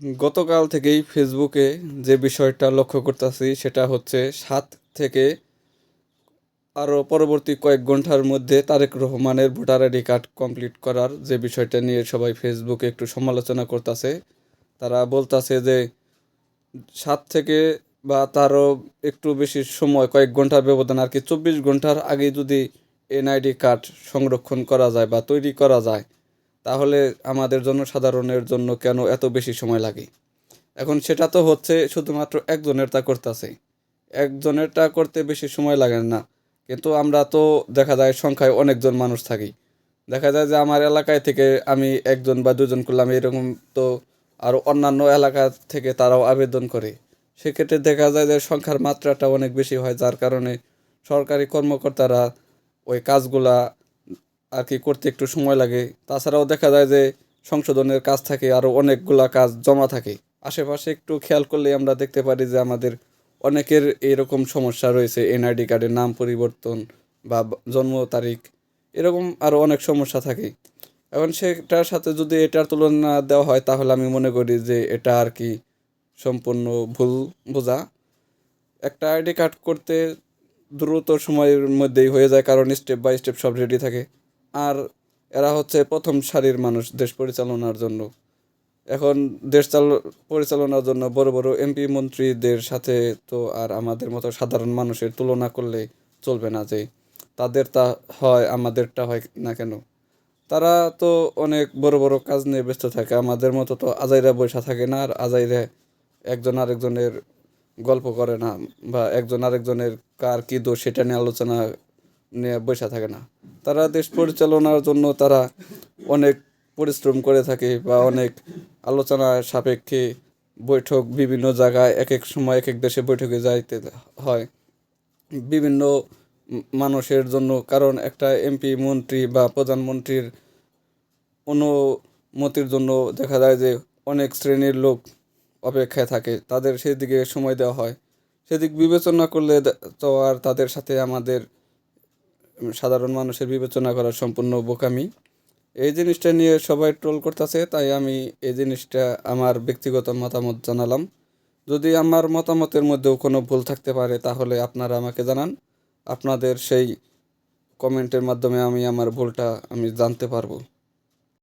গতকাল থেকেই ফেসবুকে যে বিষয়টা লক্ষ্য করতেছি সেটা হচ্ছে সাত থেকে আরও পরবর্তী কয়েক ঘণ্টার মধ্যে তারেক রহমানের ভোটার আইডি কার্ড কমপ্লিট করার যে বিষয়টা নিয়ে সবাই ফেসবুকে একটু সমালোচনা করতেছে। তারা বলতাছে যে সাত থেকে বা তারও একটু বেশি সময়, কয়েক ঘণ্টার ব্যবধান আর কি, চব্বিশ ঘণ্টার আগে যদি এনআইডি কার্ড সংরক্ষণ করা যায় বা তৈরি করা যায় তাহলে আমাদের জন্য সাধারণের জন্য কেন এত বেশি সময় লাগে? এখন সেটা তো হচ্ছে শুধুমাত্র একজনের তা করতেছে। একজনেরটা করতে বেশি সময় লাগে না। কিন্তু আমরা তো দেখা যায় সংখ্যায় অনেকজন মানুষ থাকি। দেখা যায় যে আমার এলাকায় থেকে আমি একজন বা দুজন করলাম, এরকম তো আরও অন্যান্য এলাকা থেকে তারাও আবেদন করে। সেক্ষেত্রে দেখা যায় যে সংখ্যার মাত্রাটা অনেক বেশি হয়, যার কারণে সরকারি কর্মকর্তারা ওই কাজগুলা আর কি করতে একটু সময় লাগে। তাছাড়াও দেখা যায় যে সংশোধনের কাজ থাকে আরও অনেকগুলা কাজ জমা থাকে। আশেপাশে একটু খেয়াল করলে আমরা দেখতে পারি যে আমাদের অনেকের এরকম সমস্যা রয়েছে, এনআইডি কার্ডের নাম পরিবর্তন বা জন্ম তারিখ, এরকম আরও অনেক সমস্যা থাকে। এখন সেটার সাথে যদি এটার তুলনা দেওয়া হয়, তাহলে আমি মনে করি যে এটা আর কি সম্পূর্ণ ভুল বোঝা। একটা আইডি কার্ড করতে দ্রুত সময়ের মধ্যেই হয়ে যায়, কারণ স্টেপ বাই স্টেপ সব রেডি থাকে। আর এরা হচ্ছে প্রথম সারির মানুষ দেশ পরিচালনার জন্য। এখন দেশ চাল, পরিচালনার জন্য বড় বড় এমপি মন্ত্রীদের সাথে তো আর আমাদের মতো সাধারণ মানুষের তুলনা করলে চলবে না যে তাদের তা হয়, আমাদেরটা হয় না কেন? তারা তো অনেক বড় বড় কাজ নিয়ে ব্যস্ত থাকে, আমাদের মতো তো আজাইরা বৈশা থাকে না আর আজাইরা একজন আরেকজনের গল্প করে না বা একজন আরেকজনের কার কী দোষ সেটা নিয়ে আলোচনা নিয়ে বসে থাকে না। তারা দেশ পরিচালনার জন্য তারা অনেক পরিশ্রম করে থাকে বা অনেক আলোচনা সাপেক্ষে বৈঠক বিভিন্ন জায়গায় এক এক সময় এক এক দেশে বৈঠকে যাইতে হয়। বিভিন্ন মানুষের জন্য, কারণ একটা এমপি, মন্ত্রী বা প্রধানমন্ত্রীর অনুমতির জন্য দেখা যায় যে অনেক শ্রেণির লোক অপেক্ষায় থাকে, তাদের সেদিকে সময় দেওয়া হয়। সেদিক বিবেচনা করলে তো আর তাদের সাথে আমাদের সাধারণ মানুষের বিবেচনা করা সম্পূর্ণ বোকামি। এই জিনিসটা নিয়ে সবাই ট্রোল করতেছে, তাই আমি এই জিনিসটা আমার ব্যক্তিগত মতামত জানালাম। যদি আমার মতামতের মধ্যেও কোনো ভুল থাকতে পারে, তাহলে আপনারা আমাকে জানান। আপনাদের সেই কমেন্টের মাধ্যমে আমি আমার ভুলটা আমি জানতে পারব।